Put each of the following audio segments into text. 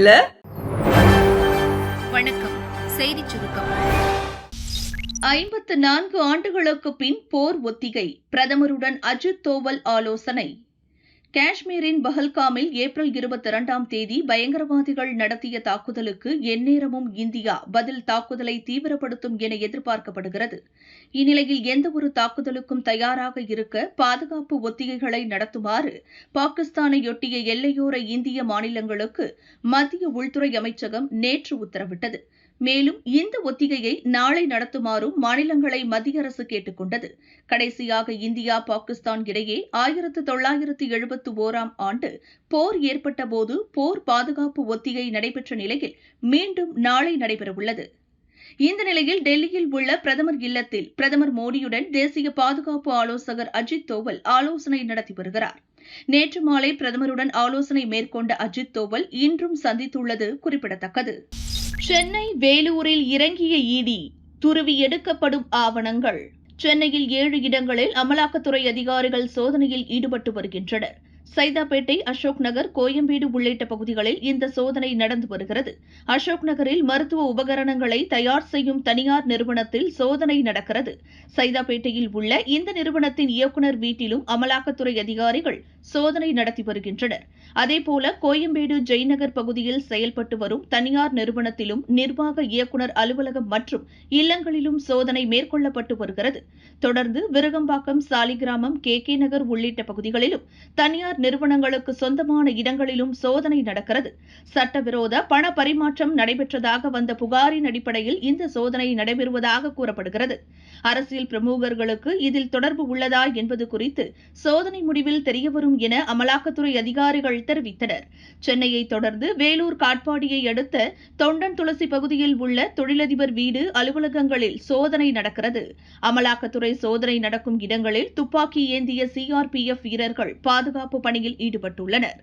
இல்ல. வணக்கம். செய்தி சுருக்கம். ஐம்பத்து நான்கு ஆண்டுகளுக்கு பின் போர் ஒத்திகை பிரதமருடன் அஜித் தோவல் ஆலோசனை. காஷ்மீரின் பஹல்காமில் ஏப்ரல் இருபத்தி இரண்டாம் தேதி பயங்கரவாதிகள் நடத்திய தாக்குதலுக்கு எந்நேரமும் இந்தியா பதில் தாக்குதலை தீவிரப்படுத்தும் என எதிர்பார்க்கப்படுகிறது. இந்நிலையில் எந்தவொரு தாக்குதலுக்கும் தயாராக இருக்க பாதுகாப்பு ஒத்திகைகளை நடத்துமாறு பாகிஸ்தானையொட்டிய எல்லையோர இந்திய மாநிலங்களுக்கு மத்திய உள்துறை அமைச்சகம் நேற்று உத்தரவிட்டது. மேலும் இந்த ஒத்திகையை நாளை நடத்துமாறும் மாநிலங்களை மத்திய அரசு கேட்டுக் கொண்டது கடைசியாக இந்தியா பாகிஸ்தான் இடையே ஆயிரத்து தொள்ளாயிரத்து எழுபத்து ஓராம் ஆண்டு போர் ஏற்பட்டபோது போர் பாதுகாப்பு ஒத்திகை நடைபெற்ற நிலையில் மீண்டும் நாளை நடைபெறவுள்ளது. இந்த நிலையில் டெல்லியில் உள்ள பிரதமர் இல்லத்தில் பிரதமர் மோடியுடன் தேசிய பாதுகாப்பு ஆலோசகர் அஜித் தோவல் ஆலோசனை நடத்தி வருகிறார். நேற்று மாலை பிரதமருடன் ஆலோசனை மேற்கொண்ட அஜித் தோவல் இன்றும் சந்தித்துள்ளது குறிப்பிடத்தக்கது. சென்னை வேலூரில் இறங்கிய இடி துருவி எடுக்கப்படும் ஆவணங்கள். சென்னையில் ஏழு இடங்களில் அமலாக்கத்துறை அதிகாரிகள் சோதனையில் ஈடுபட்டு வருகின்றனர். சைதாப்பேட்டை அசோக் நகர் கோயம்பேடு உள்ளிட்ட பகுதிகளில் இந்த சோதனை நடந்து வருகிறது. அசோக் நகரில் மருத்துவ உபகரணங்களை தயார் செய்யும் தனியார் நிறுவனத்தில் சோதனை நடக்கிறது. சைதாப்பேட்டையில் உள்ள இந்த நிறுவனத்தின் இயக்குநர் வீட்டிலும் அமலாக்கத்துறை அதிகாரிகள் சோதனை நடத்தி வருகின்றனர். அதேபோல கோயம்பேடு ஜெய்நகர் பகுதியில் செயல்பட்டு வரும் தனியார் நிறுவனத்திலும் நிர்வாக இயக்குநர் அலுவலகம் மற்றும் இல்லங்களிலும் சோதனை மேற்கொள்ளப்பட்டு வருகிறது. தொடர்ந்து விருகம்பாக்கம் சாலிகிராமம் கே கே நகர் உள்ளிட்ட பகுதிகளிலும் தனியார் நிறுவனங்களுக்கு சொந்தமான இடங்களிலும் சோதனை நடக்கிறது. சட்டவிரோத பண பரிமாற்றம் நடைபெற்றதாக வந்த புகாரின் அடிப்படையில் இந்த சோதனை நடைபெறுவதாக கூறப்படுகிறது. அரசியல் பிரமுகர்களுக்கு இதில் தொடர்பு உள்ளதா என்பது குறித்து சோதனை முடிவில் தெரியவரும் என அமலாக்கத்துறை அதிகாரிகள் தெரிவித்தனர். சென்னையை தொடர்ந்து வேலூர் காட்பாடியை அடுத்த தொண்டன் துளசி பகுதியில் உள்ள தொழிலதிபர் வீடு அலுவலகங்களில் சோதனை நடக்கிறது. அமலாக்கத்துறை சோதனை நடக்கும் இடங்களில் துப்பாக்கி ஏந்திய சிஆர்பிஎஃப் வீரர்கள் பாதுகாப்பு பணியில் ஈடுபட்டுள்ளனர்.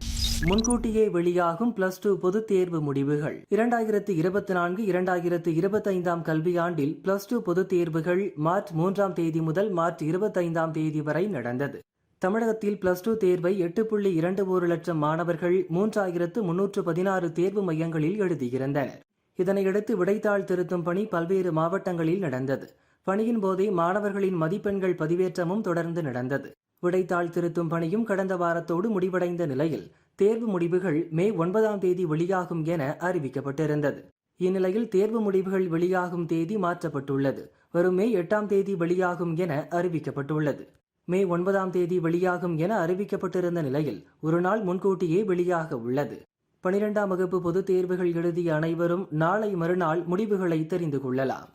முன்கூட்டியே வெளியாகும் பிளஸ் டூ பொதுத் தேர்வு முடிவுகள். இரண்டாயிரத்து இருபத்தி நான்கு இரண்டாயிரத்து இருபத்தைந்தாம் கல்வியாண்டில் பிளஸ் டூ பொதுத் தேர்வுகள் மார்ச் மூன்றாம் தேதி முதல் மார்ச் இருபத்தைந்தாம் தேதி வரை நடந்தது. தமிழகத்தில் பிளஸ் டூ தேர்வை எட்டு புள்ளி இரண்டு ஒரு லட்சம் மாணவர்கள் மூன்றாயிரத்து முன்னூற்று பதினாறு தேர்வு மையங்களில் எழுதியிருந்தனர். இதனையடுத்து விடைத்தாள் திருத்தும் பணி பல்வேறு மாவட்டங்களில் நடந்தது. பணியின் போதே மாணவர்களின் மதிப்பெண்கள் பதிவேற்றமும் தொடர்ந்து நடந்தது. விடைத்தாள் திருத்தும் பணியும் கடந்த வாரத்தோடு முடிவடைந்த நிலையில் தேர்வு முடிவுகள் மே ஒன்பதாம் தேதி வெளியாகும் என அறிவிக்கப்பட்டிருந்தது. இந்நிலையில் தேர்வு முடிவுகள் வெளியாகும் தேதி மாற்றப்பட்டுள்ளது. வரும் மே எட்டாம் தேதி வெளியாகும் என அறிவிக்கப்பட்டுள்ளது. மே ஒன்பதாம் தேதி வெளியாகும் என அறிவிக்கப்பட்டிருந்த நிலையில் ஒரு நாள் முன்கூட்டியே வெளியாக உள்ளது. பனிரெண்டாம் வகுப்பு பொதுத் தேர்வுகள் எழுதிய அனைவரும் நாளை மறுநாள் முடிவுகளை தெரிந்து கொள்ளலாம்.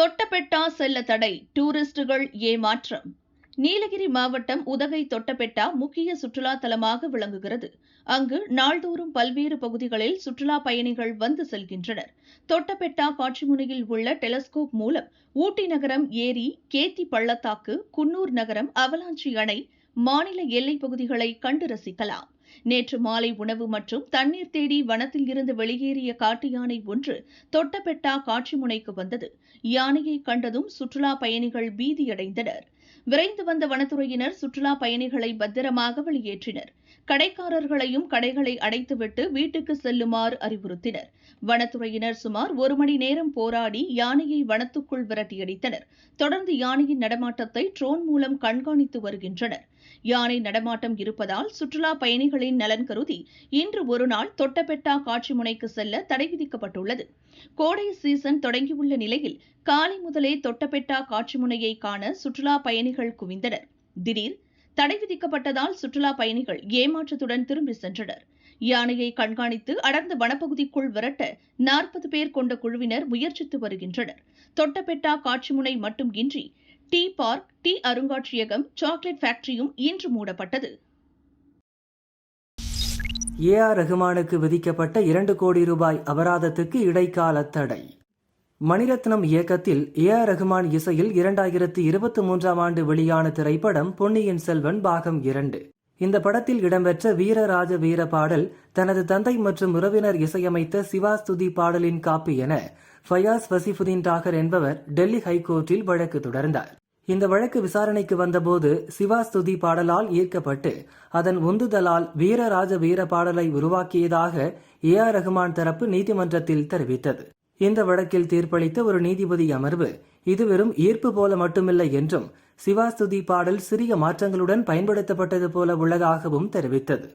தொட்டபெட்டா செல்ல தடை. டூரிஸ்டுகள் ஏமாற்றம். நீலகிரி மாவட்டம் உதகை தொட்டபெட்டா முக்கிய சுற்றுலா தலமாக விளங்குகிறது. அங்கு நாள்தோறும் பல்வேறு பகுதிகளில் சுற்றுலா பயணிகள் வந்து செல்கின்றனர். தொட்டபெட்டா காட்சிமுனையில் உள்ள டெலஸ்கோப் மூலம் ஊட்டி நகரம் ஏரி கேத்தி பள்ளத்தாக்கு குன்னூர் நகரம் அவலாஞ்சி அணை மாநில எல்லைப் பகுதிகளை கண்டு ரசிக்கலாம். நேற்று மாலை உணவு மற்றும் தண்ணீர் தேடி வனத்தில் இருந்து வெளியேறிய காட்டு யானை ஒன்று தொட்டபெட்டா காட்சி முனைக்கு வந்தது. யானையை கண்டதும் சுற்றுலா பயணிகள் பீதியடைந்தனர். விரைந்து வந்த வனத்துறையினர் சுற்றுலா பயணிகளை பத்திரமாக வெளியேற்றினர். கடைக்காரர்களையும் கடைகளை அடைத்துவிட்டு வீட்டுக்கு செல்லுமாறு அறிவுறுத்தினர். வனத்துறையினர் சுமார் ஒரு மணி நேரம் போராடி யானையை வனத்துக்குள் விரட்டியடித்தனர். தொடர்ந்து யானையின் நடமாட்டத்தை ட்ரோன் மூலம் கண்காணித்து வருகின்றனர். யானை நடமாட்டம் இருப்பதால் சுற்றுலா பயணிகளின் நலன் கருதி இன்று ஒருநாள் தொட்டபெட்டா காட்சி முனைக்கு செல்ல தடை விதிக்கப்பட்டுள்ளது. கோடை சீசன் தொடங்கியுள்ள நிலையில் காலை முதலே தொட்டபெட்டா காட்சி முனையை காண சுற்றுலா பயணிகள் குவிந்தனர். திடீர் தடை விதிக்கப்பட்டதால் சுற்றுலா பயணிகள் ஏமாற்றத்துடன் திரும்பி சென்றனர். யானையை கண்காணித்து அடர்ந்த வனப்பகுதிக்குள் விரட்ட நாற்பது பேர் கொண்ட குழுவினர் முயற்சித்து வருகின்றனர். தொட்டபெட்டா காட்சிமுனை மட்டும் இன்றி டீ பார்க் டீ அருங்காட்சியகம் சாக்லேட் ஃபேக்டரியும் இன்று மூடப்பட்டது. ஏ ஆர் ரஹ்மானுக்கு விதிக்கப்பட்ட இரண்டு கோடி ரூபாய் அபராதத்துக்கு இடைக்கால தடை. மணிரத்னம் இயக்கத்தில் ஏ ஆர் ரஹ்மான் இசையில் இரண்டாயிரத்து இருபத்தி மூன்றாம் ஆண்டு வெளியான திரைப்படம் பொன்னியின் செல்வன் பாகம் இரண்டு. இந்த படத்தில் இடம்பெற்ற வீரராஜ வீர பாடல் தனது தந்தை மற்றும் உறவினர் இசையமைத்த சிவாஸ்துதி பாடலின் காப்பி என ஃபயாஸ் வசிஃபுதீன் டாகர் என்பவர் டெல்லி ஹைகோர்ட்டில் வழக்கு தொடர்ந்தார். இந்த வழக்கு விசாரணைக்கு வந்தபோது சிவாஸ்துதி பாடலால் ஈர்க்கப்பட்டு அதன் உந்துதலால் வீரராஜ வீர பாடலை உருவாக்கியதாக ஏ ஆர் ரஹ்மான் தரப்பு நீதிமன்றத்தில் தெரிவித்தது. இந்த வழக்கில் தீர்ப்பளித்த ஒரு நீதிபதி அமர்வு இது வெறும் ஈர்ப்பு போல மட்டுமில்லை என்றும் சிவாஸ்துதி பாடல் சிறிய மாற்றங்களுடன் பயன்படுத்தப்பட்டது போல உள்ளதாகவும் தெரிவித்தது.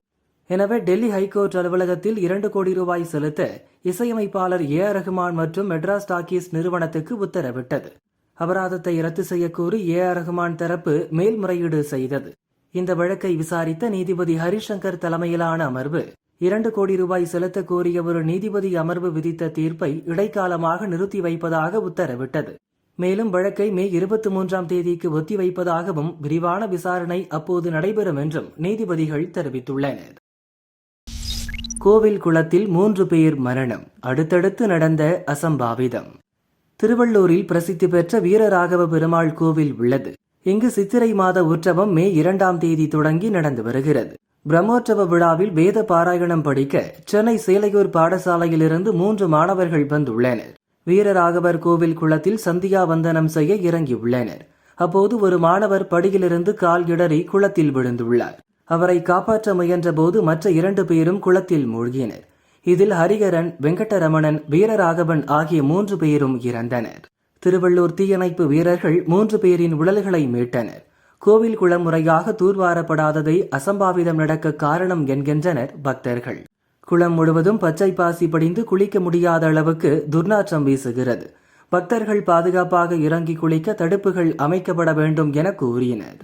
எனவே டெல்லி ஹைகோர்ட் அலுவலகத்தில் இரண்டு கோடி ரூபாய் செலுத்த இசையமைப்பாளர் ஏ ஆர் ரஹ்மான் மற்றும் மெட்ராஸ் டாக்கீஸ் நிறுவனத்துக்கு உத்தரவிட்டது. அபராதத்தை ரத்து செய்யக்கோரி ஏ ஆர் ரஹ்மான் தரப்பு மேல்முறையீடு செய்தது. இந்த வழக்கை விசாரித்த நீதிபதி ஹரிசங்கர் தலைமையிலான அமர்வு இரண்டு கோடி ரூபாய் செலுத்த கோரிய ஒரு நீதிபதி அமர்வு விதித்த தீர்ப்பை இடைக்காலமாக நிறுத்தி வைப்பதாக உத்தரவிட்டது. மேலும் வழக்கை மே இருபத்தி மூன்றாம் தேதிக்கு ஒத்திவைப்பதாகவும் விரிவான விசாரணை அப்போது நடைபெறும் என்றும் நீதிபதிகள் தெரிவித்துள்ளனர். கோவில் குளத்தில் மூன்று பேர் மரணம். அடுத்தடுத்து நடந்த அசம்பாவிதம். திருவள்ளூரில் பிரசித்தி பெற்ற வீரராகவ பெருமாள் கோவில் உள்ளது. இங்கு சித்திரை மாத உற்சவம் மே இரண்டாம் தேதி தொடங்கி நடந்து வருகிறது. பிரம்மோற்சவ விழாவில் வேத பாராயணம் படிக்க சென்னை சேலையூர் பாடசாலையிலிருந்து மூன்று மாணவர்கள் வந்துள்ளனர். வீரராகவர் கோவில் குளத்தில் சந்தியா வந்தனம் செய்ய இறங்கியுள்ளனர். அப்போது ஒரு மாணவர் படியிலிருந்து கால் இடறி குளத்தில் விழுந்துள்ளார். அவரை காப்பாற்ற முயன்றபோது மற்ற இரண்டு பேரும் குளத்தில் மூழ்கினர். இதில் ஹரிகரன் வெங்கடரமணன் வீரராகவன் ஆகிய மூன்று பேரும் இறந்தனர். திருவள்ளூர் தீயணைப்பு வீரர்கள் மூன்று பேரின் உடல்களை மீட்டனர். கோவில் குளம் முறையாக தூர்வாரப்படாததை அசம்பாவிதம் நடக்க காரணம் என்கின்றனர் பக்தர்கள். குளம் முழுவதும் பச்சை பாசி படிந்து குளிக்க முடியாத அளவுக்கு துர்நாற்றம் வீசுகிறது. பக்தர்கள் பாதுகாப்பாக இறங்கி குளிக்க தடுப்புகள் அமைக்கப்பட வேண்டும் என கூறினர்.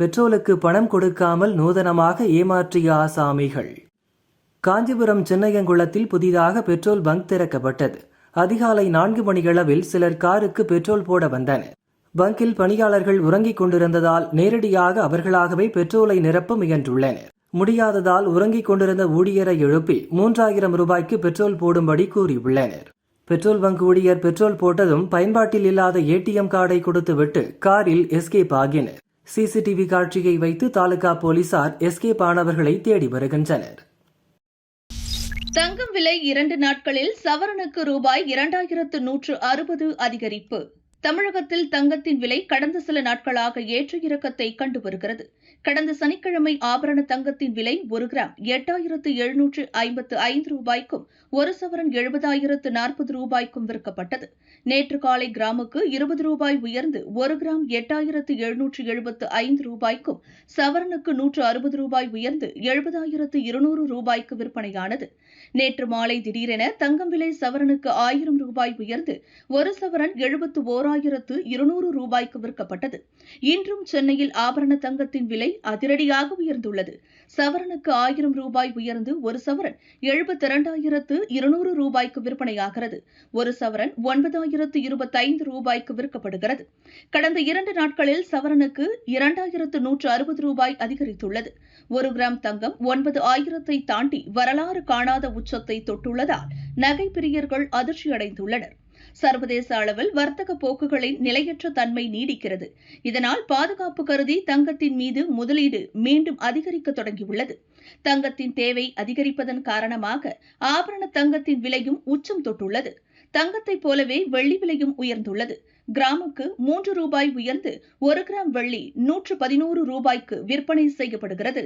பெட்ரோலுக்கு பணம் கொடுக்காமல் நூதனமாக ஏமாற்றிய ஆசாமிகள். காஞ்சிபுரம் சின்னையங்குளத்தில் புதிதாக பெட்ரோல் பங்க் திறக்கப்பட்டது. அதிகாலை நான்கு மணியளவில் சிலர் காருக்கு பெட்ரோல் போட வந்தனர். பங்கில் பணியாளர்கள் உறங்கிக் கொண்டிருந்ததால் நேரடியாக அவர்களாகவே பெட்ரோலை நிரப்ப முயன்றுள்ளனர். முடியாததால் உறங்கிக் கொண்டிருந்த ஊழியரை எழுப்பி மூன்றாயிரம் ரூபாய்க்கு பெட்ரோல் போடும்படி கூறியுள்ளனர். பெட்ரோல் பங்க் ஊழியர் பெட்ரோல் போட்டதும் பயன்பாட்டில் இல்லாத ஏடிஎம் கார்டை கொடுத்துவிட்டு காரில் எஸ்கேப் ஆகினர். சிசிடிவி காட்சியை வைத்து தாலுகா போலீசார் எஸ்கேப் ஆனவர்களை தேடி வருகின்றனர். தங்கம் விலை இரண்டு நாட்களில் சவரனுக்கு ரூபாய் இரண்டாயிரத்து நூற்று அறுபது அதிகரிப்பு. தமிழகத்தில் தங்கத்தின் விலை கடந்த சில நாட்களாக ஏற்ற இறக்கத்தை கண்டு வருகிறது. கடந்த சனிக்கிழமை ஆபரண தங்கத்தின் விலை ஒரு கிராம் எட்டாயிரத்து எழுநூற்று ஐம்பத்து ஐந்து ரூபாய்க்கும் ஒரு சவரன் எழுபதாயிரத்து நாற்பது ரூபாய்க்கும் விற்கப்பட்டது. நேற்று காலை கிராமுக்கு இருபது ரூபாய் உயர்ந்து ஒரு கிராம் எட்டாயிரத்து எழுநூற்று எழுபத்து ஐந்து ரூபாய்க்கும் சவரனுக்கு நூற்று அறுபது ரூபாய் உயர்ந்து எழுபதாயிரத்து இருநூறு ரூபாய்க்கு விற்பனையானது. நேற்று மாலை திடீரென தங்கம் விலை சவரனுக்கு ஆயிரம் ரூபாய் உயர்ந்து ஒரு சவரன் எழுபத்து ஓராயிரத்து இருநூறு ரூபாய்க்கு விற்கப்பட்டது. இன்றும் சென்னையில் ஆபரண தங்கத்தின் விலை அதிரடியாக உயர்ந்துள்ளது. சவரனுக்கு ஆயிரம் ரூபாய் உயர்ந்து ஒரு சவரன் எழுபத்தி இரண்டாயிரத்து இருநூறு ரூபாய்க்கு விற்பனையாகிறது. ஒரு சவரன் ஒன்பதாயிரத்து இருபத்தைந்து ரூபாய்க்கு விற்கப்படுகிறது. கடந்த இரண்டு நாட்களில் சவரனுக்கு இரண்டாயிரத்து நூற்று அறுபது ரூபாய் அதிகரித்துள்ளது. ஒரு கிராம் தங்கம் ஒன்பது ஆயிரத்தை தாண்டி வரலாறு காணாத உச்சத்தை தொட்டுள்ளதால் நகை பிரியர்கள் அதிர்ச்சியடைந்துள்ளனர். சர்வதேச அளவில் வர்த்தக போக்குகளின் நிலையற்ற தன்மை நீடிக்கிறது. இதனால் பாதுகாப்பு கருதி தங்கத்தின் மீது முதலீடு மீண்டும் அதிகரிக்க தொடங்கியுள்ளது. தங்கத்தின் தேவை அதிகரிப்பதன் காரணமாக ஆபரண தங்கத்தின் விலையும் உச்சம் தொட்டுள்ளது. தங்கத்தைப் போலவே வெள்ளி விலையும் உயர்ந்துள்ளது. கிராமுக்கு மூன்று ரூபாய் உயர்ந்து ஒரு கிராம் வெள்ளி நூற்று பதினோரு ரூபாய்க்கு விற்பனை செய்யப்படுகிறது.